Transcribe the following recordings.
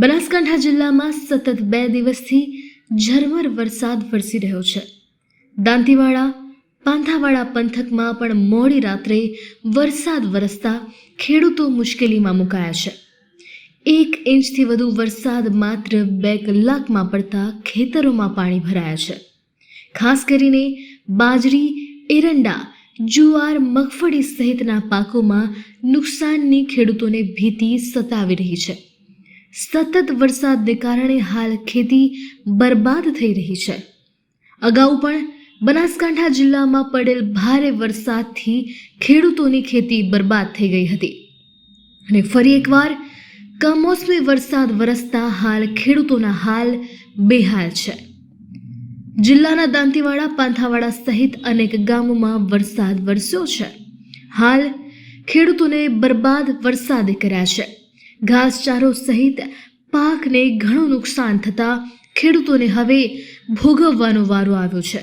બનાસકાંઠા જિલ્લામાં સતત બે દિવસથી ઝરમર વરસાદ વરસી રહ્યો છે. દાંતીવાડા, પાંથાવાડા પંથકમાં પણ મોડી રાત્રે વરસાદ વરસતા ખેડૂતો મુશ્કેલીમાં મુકાયા છે. એક ઇંચથી વધુ વરસાદ માત્ર બે કલાકમાં પડતા ખેતરોમાં પાણી ભરાયા છે. ખાસ કરીને બાજરી, એરંડા, જુવાર, મગફળી સહિતના પાકોમાં નુકસાનની ખેડૂતોને ભીતિ સતાવી રહી છે. સતત વરસાદને કારણે હાલ ખેતી બરબાદ થઈ રહી છે. અગાઉ પણ બનાસકાંઠા જિલ્લામાં પડેલ ભારે વરસાદથી ખેડૂતોની ખેતી બરબાદ થઈ ગઈ હતી. અને ફરી એકવાર કમોસમી વરસાદ વરસતા હાલ ખેડૂતોના હાલ બેહાલ છે. જિલ્લાના દાંતીવાડા, પાંથાવાડા સહિત અનેક ગામોમાં વરસાદ વરસ્યો છે. હાલ ખેડૂતોને બરબાદ વરસાદે કર્યા છે. ઘાસચારો સહિત પાકને ઘણું નુકસાન થતાં ખેડૂતોને હવે ભોગવવાનો વારો આવ્યો છે.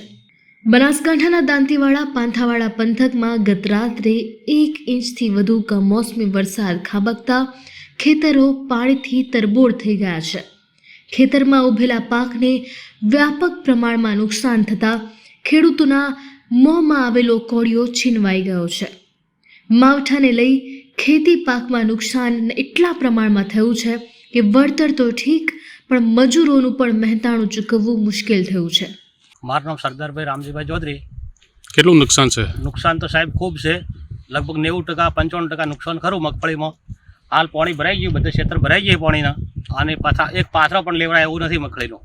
બનાસકાંઠાના દાંતીવાડા, પાંથાવાડા પંથકમાં ગત રાત્રે એક ઇંચથી વધુ કમોસમી વરસાદ ખાબકતા ખેતરો પાણીથી તરબોળ થઈ ગયા છે. ખેતરમાં ઉભેલા પાકને વ્યાપક પ્રમાણમાં નુકસાન થતાં ખેડૂતોના મોંમાં આવેલો કોળિયો છીનવાઈ ગયો છે. માવઠાને લઈ ખેતી પાકમાં નુકસાન એટલા પ્રમાણમાં થયું છે કે વળતર તો ઠીક પણ મજૂરોનું પણ મહેતાણું ચૂકવવું મુશ્કેલ થયું છે. મારું નામ સરદારભાઈ રામજીભાઈ ચૌધરી. કેટલું નુકસાન છે? નુકસાન તો સાહેબ ખૂબ છે. લગભગ નેવું ટકા પંચાવન ટકા નુકસાન ખરું મગફળીમાં. હાલ પાણી ભરાઈ ગયું બધે ક્ષેત્ર ભરાઈ ગયું પાણીના. અને પાછા એક પાથરો પણ લેવડાય એવું નથી મગફળીનું.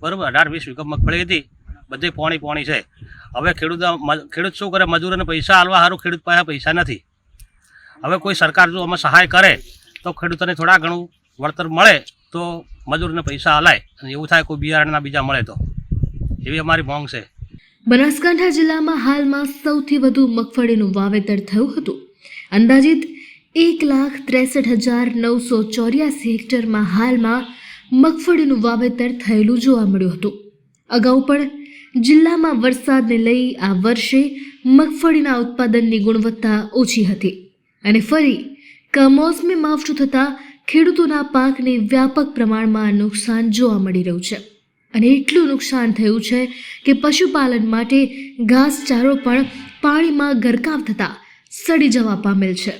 બરાબર અઢાર વીસ વીઘા મગફળી હતી. બધે પાણી પાણી છે. હવે ખેડૂત ખેડૂત શું કરે? મજૂરોને પૈસા હાલવા સારું ખેડૂત પાસે પૈસા નથી. હવે કોઈ સરકાર જો આમાં સહાય કરે તો ખેડૂતોને થોડા ઘણું વળતર મળે તો મજૂરને પૈસા હલાય અને એવું થાય કોઈ બિયારણના બીજા મળે તો. એવી અમારી માંગ છે. બનાસકાંઠા જિલ્લામાં હાલમાં સૌથી વધુ મગફળીનું વાવેતર થયું હતું. અંદાજિત એક લાખ ત્રેસઠ હજાર નવસો ચોર્યાસી હેક્ટરમાં હાલમાં મગફળીનું વાવેતર થયેલું જોવા મળ્યું હતું. અગાઉ પણ જિલ્લામાં વરસાદને લઈ આ વર્ષે મગફળીના ઉત્પાદનની ગુણવત્તા ઓછી હતી. અને ફરી કમોસમી માવઠું થતાં ખેડૂતોના પાકને વ્યાપક પ્રમાણમાં નુકસાન જોવા મળી રહ્યું છે. અને એટલું નુકસાન થયું છે કે પશુપાલન માટે ઘાસચારો પણ પાણીમાં ગરકાવ થતાં સડી જવા પામેલ છે.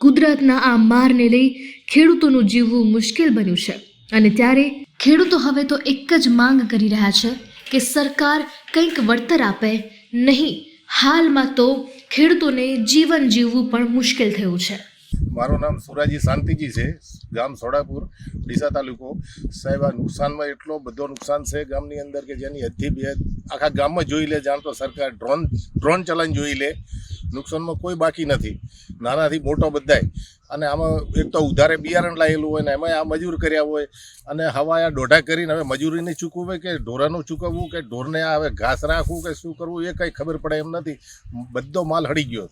કુદરતના આ મારને લઈ ખેડૂતોનું જીવવું મુશ્કેલ બન્યું છે. અને ત્યારે ખેડૂતો હવે તો એક જ માંગ કરી રહ્યા છે કે સરકાર કંઈક વળતર આપે, નહીં, હાલમાં તો ખેડૂતોને જીવન જીવવું પણ મુશ્કેલ થયું છે. મારું નામ સુરાજી શાંતિજી છે, ગામ સોડાપુર, ડીસા તાલુકો. સાહેબ, આ નુકસાનમાં એટલો બધો નુકસાન છે ગામની અંદર કે જેની હદથી બે આખા ગામમાં જોઈ લે, જાણ તો સરકાર ડ્રોન ડ્રોન ચલાવીને જોઈ લે. નુકસાનમાં કોઈ બાકી નથી. નાનાથી મોટો બધાય. અને આમાં એક તો ઉધારે બિયારણ લાવેલું હોય ને એમાં આ મજૂર કર્યા હોય. અને હવા આ દોઢા કરીને હવે મજૂરીને ચૂકવવું કે ઢોરાનું ચૂકવવું કે ઢોરને હવે ઘાસ રાખવું કે શું કરવું એ કંઈ ખબર પડે એમ નથી. બધો માલ હળી ગયો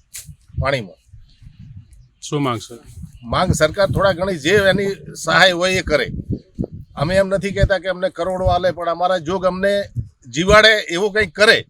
પાણીમાં. શું માંગ છે? માંગ સરકાર થોડા ઘણી જે એની સહાય હોય એ કરે. અમે એમ નથી કહેતા કે અમને કરોડો આલે પણ અમારા જોગ અમને જીવાડે એવું કંઈક કરે.